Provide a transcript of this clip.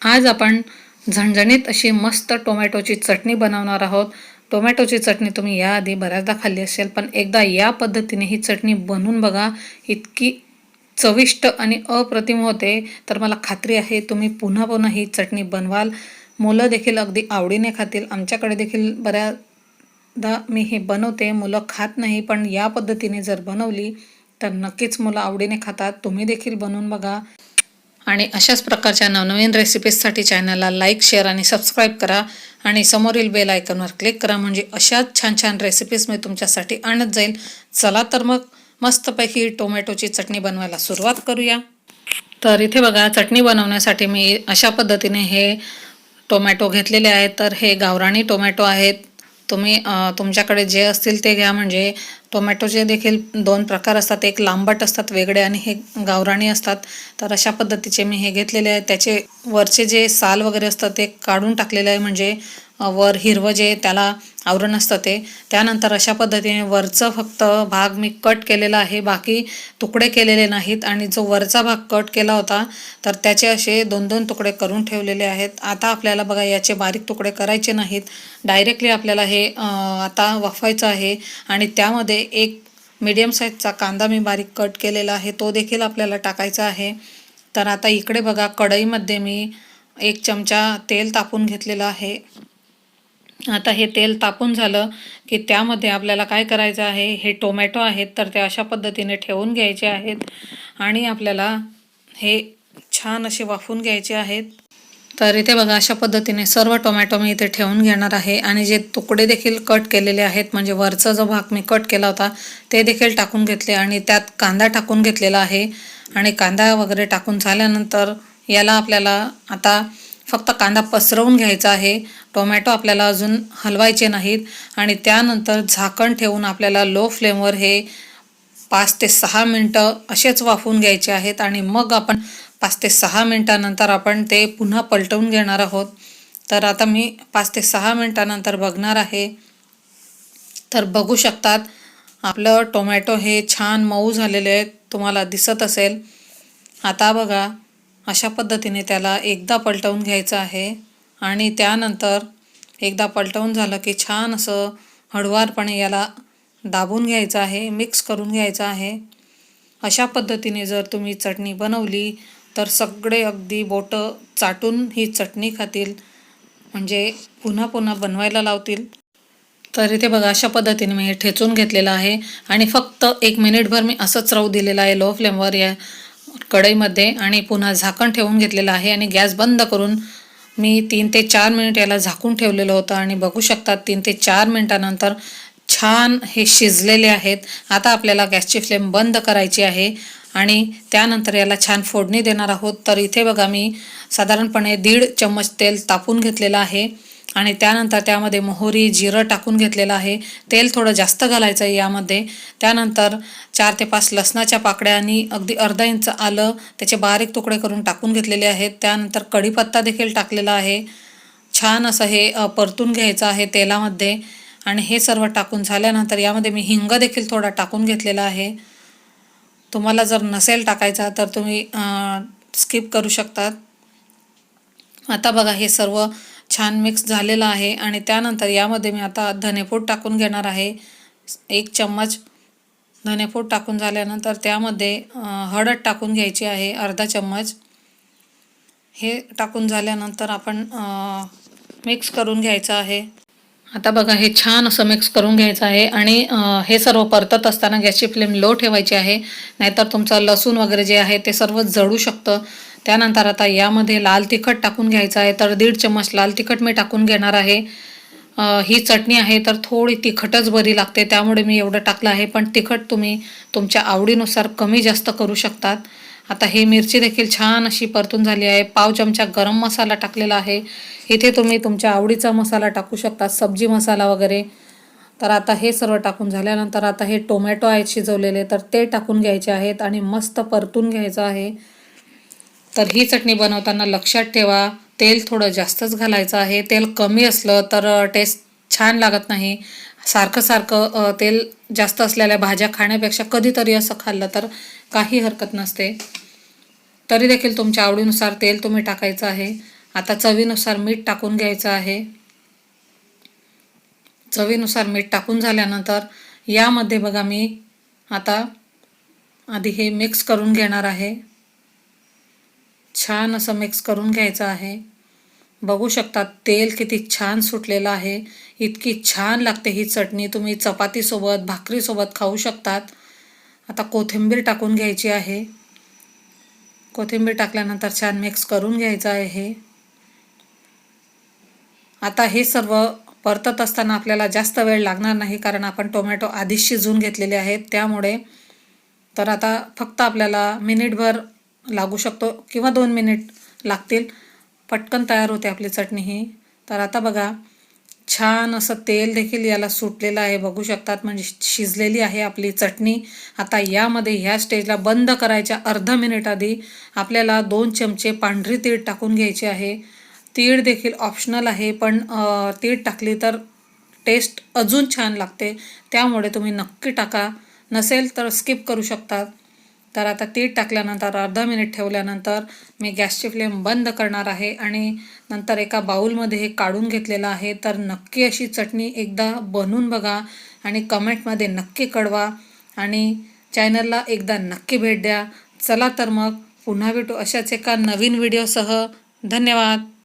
आज आपण झणझणीत अशी मस्त टोमॅटोची चटणी बनवणार आहोत. टोमॅटोची चटणी तुम्ही याआधी बऱ्याचदा खाल्ली असेल पण एकदा या पद्धतीने ही चटणी बनवून बघा. इतकी चविष्ट आणि अप्रतिम होते. तर मला खात्री आहे तुम्ही पुन्हा पुन्हा ही चटणी बनवाल. मुलं देखील अगदी आवडीने खातील. आमच्याकडे देखील बऱ्याचदा मी हे बनवते. मुलं खात नाही पण या पद्धतीने जर बनवली तर नक्कीच मुलं आवडीने खातात. तुम्ही देखील बनवून बघा. आणि अशाच प्रकारच्या नवनवीन रेसिपीजसाठी चॅनलला लाईक शेअर आणि सबस्क्राईब करा. आणि समोरील बेल आयकॉनवर क्लिक करा म्हणजे अशाच छान छान रेसिपीज मी तुमच्यासाठी आणत जाईल चला तर मग मस्तपैकी टोमॅटोची चटणी बनवायला सुरुवात करूया. तर इथे बघा चटणी बनवण्यासाठी मी अशा पद्धतीने हे टोमॅटो घेतलेले आहेत. तर हे गावराणी टोमॅटो आहेत. तुम्ही तुमच्याकडे जे असतील ते घ्या. म्हणजे टोमॅटोचे देखील दोन प्रकार असतात. एक लांबट असतात वेगळे आणि हे गावराणी असतात. तर अशा पद्धतीचे मी हे घेतलेले आहे. त्याचे वरचे जे साल वगैरे असतात ते काढून टाकलेले आहे. म्हणजे वर हिरवं जे त्याला आवरण असतं ते. त्यानंतर अशा पद्धतीने वरचं फक्त भाग मी कट केलेला आहे. बाकी तुकडे केलेले नाहीत. आणि जो वरचा भाग कट केला होता तर त्याचे असे दोन दोन तुकडे करून ठेवलेले आहेत. आता आपल्याला बघा याचे बारीक तुकडे करायचे नाहीत. डायरेक्टली आपल्याला हे आता वाफवायचं आहे. आणि त्यामध्ये एक मीडियम साईजचा कांदा मी बारीक कट केलेला आहे. तो देखील आपल्याला टाकायचा आहे. तर आता इकडे बघा कढईमध्ये मी एक चमचा तेल तापून घेतलेलं आहे. आता हे तेल तापून झालं की त्यामध्ये आपल्याला काय करायचं आहे? हे टोमॅटो आहेत तर ते अशा पद्धतीने ठेवून घ्यायचे आहेत आणि आपल्याला हे छान असे वाफून घ्यायचे आहेत. तर इथे बघा अशा पद्धतीने सर्व टोमॅटो मी इथे ठेवून घेणार आहे आणि जे तुकडे देखील कट केलेले आहेत म्हणजे वरचा जो भाग मी कट केला होता ते देखील टाकून घेतले आणि त्यात कांदा टाकून घेतलेला आहे. आणि कांदा वगैरे टाकून झाल्यानंतर याला आपल्याला आता फक्त कांदा पसरवून घ्यायचा आहे. टोमॅटो आपल्याला अजून हलवायचे नाहीत. आणि त्यानंतर झाकण ठेवून आपल्याला लो फ्लेमवर हे पाच ते सहा मिनटं असेच वाफवून घ्यायचे आहेत. आणि मग आपण पाच ते सहा मिनटानंतर आपण ते पुन्हा पलटवून घेणार आहोत. तर आता मी पाच ते सहा मिनटानंतर बघणार आहे. तर बघू शकतात आपलं टोमॅटो हे छान मऊ झालेले आहेत. तुम्हाला दिसत असेल. आता बघा अशा पद्धतीने त्याला एकदा पलटवून घ्यायचं आहे. आणि त्यानंतर एकदा पलटवून झालं की छान असं हळुवारपणे याला दाबून घ्यायचं आहे मिक्स करून घ्यायचं आहे. अशा पद्धतीने जर तुम्ही चटणी बनवली तर सगळे अगदी बोटं चाटून ही चटणी खातील. म्हणजे पुन्हा पुन्हा बनवायला लावतील. तर इथे बघा अशा पद्धतीने मी हे ठेचून घेतलेलं आहे. आणि फक्त एक मिनिटभर मी असंच राहू दिलेलं आहे. लो फ्लेमवर या कढईमध्ये आणि पुन्हा झाकण ठेवून घेतलेलं आहे आणि गॅस बंद करून मी तीन ते चार मिनिट याला झाकून ठेवलेलं होतं. आणि बघू शकतात तीन ते चार मिनिटानंतर छान हे शिजलेले आहेत. आता आपल्याला गॅसची फ्लेम बंद करायची आहे आणि त्यानंतर याला छान फोडणी देणार आहोत. तर इथे बघा मी साधारणपणे दीड चम्मच तेल तापून घेतलेलं आहे. आणि त्यानंतर त्यामध्ये मोहरी जिरं टाकून घेतलेलं आहे. तेल थोडं जास्त घालायचं आहे यामध्ये. त्यानंतर चार ते पाच लसणाच्या पाकड्या आणि अगदी अर्धा इंच आलं त्याचे बारीक तुकडे करून टाकून घेतलेले आहेत. त्यानंतर कढीपत्ता देखील टाकलेला आहे. छान असं हे परतून घ्यायचं आहे तेलामध्ये. आणि हे सर्व टाकून झाल्यानंतर यामध्ये मी हिंग देखील थोडा टाकून घेतलेला आहे. तुम्हाला जर नसेल टाकायचा तर तुम्ही स्किप करू शकतात आता बघा हे सर्व छान मिक्स झालेलं आहे. आणि त्यानंतर यामध्ये मी आता धनेपूड टाकून घेणार आहे. एक चम्मच धनेपूड टाकून झाल्यानंतर त्यामध्ये हळद टाकून घ्यायची आहे अर्धा चम्मच. हे टाकून झाल्यानंतर आपण मिक्स करून घ्यायचं आहे. आता बघा हे छान असं मिक्स करून घ्यायचं आहे. आणि हे सर्व परतत असताना गॅसची फ्लेम लो ठेवायची आहे. नाहीतर तुमचं लसूण वगैरे जे आहे ते सर्व जळू शकतं. त्यानंतर आता यामध्ये लाल तिखट टाकून घ्यायचं आहे. तर दीड चम्मच लाल तिखट मी टाकून घेणार आहे. ही चटणी आहे तर थोडी तिखटच बरी लागते. त्यामुळे मी एवढं टाकलं आहे. पण तिखट तुम्ही तुमच्या आवडीनुसार कमी जास्त करू शकतात. आता हे मिरची देखील छान अशी परतून झाली आहे. पाव चमचा गरम मसाला टाकलेला आहे. इथे तुम्ही तुमच्या आवडीचा मसाला टाकू शकता सब्जी मसाला वगैरे. तर आता हे सर्व टाकून झाल्यानंतर आता हे टोमॅटो आहेत शिजवलेले. तर ते टाकून घ्यायचे आहेत आणि मस्त परतून घ्यायचं आहे. तर ही चटणी बनवताना लक्षात ठेवा. तेल थोडं जास्तच घालायचं आहे. तेल कमी असलं तर टेस्ट छान लागत नाही. सारखं सारखं तेल जास्त असलेल्या भाज्या खाण्यापेक्षा कधीतरी असं खाल्लं तर काही हरकत नसते. तरी देखील तुमच्या आवडीनुसार तेल तुम्ही टाकायचं आहे. आता चवीनुसार मीठ टाकून घ्यायचं आहे. चवीनुसार मीठ टाकून झाल्यानंतर यामध्ये बघा मी आता आधी हे मिक्स करून घेणार आहे. छान असं मिक्स करून घ्यायचं आहे. बघू शकता तेल किती छान सुटलेलं आहे. इतकी छान लागते ही चटणी. तुम्ही चपातीसोबत भाकरीसोबत खाऊ शकतात. आता कोथिंबीर टाकून घ्यायची आहे. कोथिंबीर टाकल्यानंतर छान मिक्स करून घ्यायचं आहे. हे आता हे सर्व परतत असताना आपल्याला जास्त वेळ लागणार नाही कारण आपण टोमॅटो आधीच शिजवून घेतलेले आहेत. त्यामुळे तर आता फक्त आपल्याला मिनिटभर लागू शकतो किंवा दोन मिनिट लागतील. पटकन तयार होते आपली चटणी ही. तर आता बघा छान असं तेल देखील याला सुटलेलं आहे. बघू शकतात म्हणजे शिजलेली आहे आपली चटणी. आता यामध्ये ह्या स्टेजला बंद करायच्या अर्धा मिनिट आधी आपल्याला दोन चमचे पांढरी तीळ टाकून घ्यायची आहे. तीळ देखील ऑप्शनल आहे पण तीळ टाकली तर टेस्ट अजून छान लागते. त्यामुळे तुम्ही नक्की टाका. नसेल तर स्किप करू शकतात. तर आता तीळ टाकल्यानंतर अर्धा मिनिट ठेवल्यानंतर मी गॅसची फ्लेम बंद करणार आहे आणि नंतर एका बाऊलमध्ये हे काढून घेतलेलं आहे. तर नक्की अशी चटणी एकदा बनवून बघा आणि कमेंटमध्ये नक्की कळवा आणि चॅनलला एकदा नक्की भेट द्या. चला तर मग पुन्हा भेटू अशाच एका नवीन व्हिडिओसह. धन्यवाद.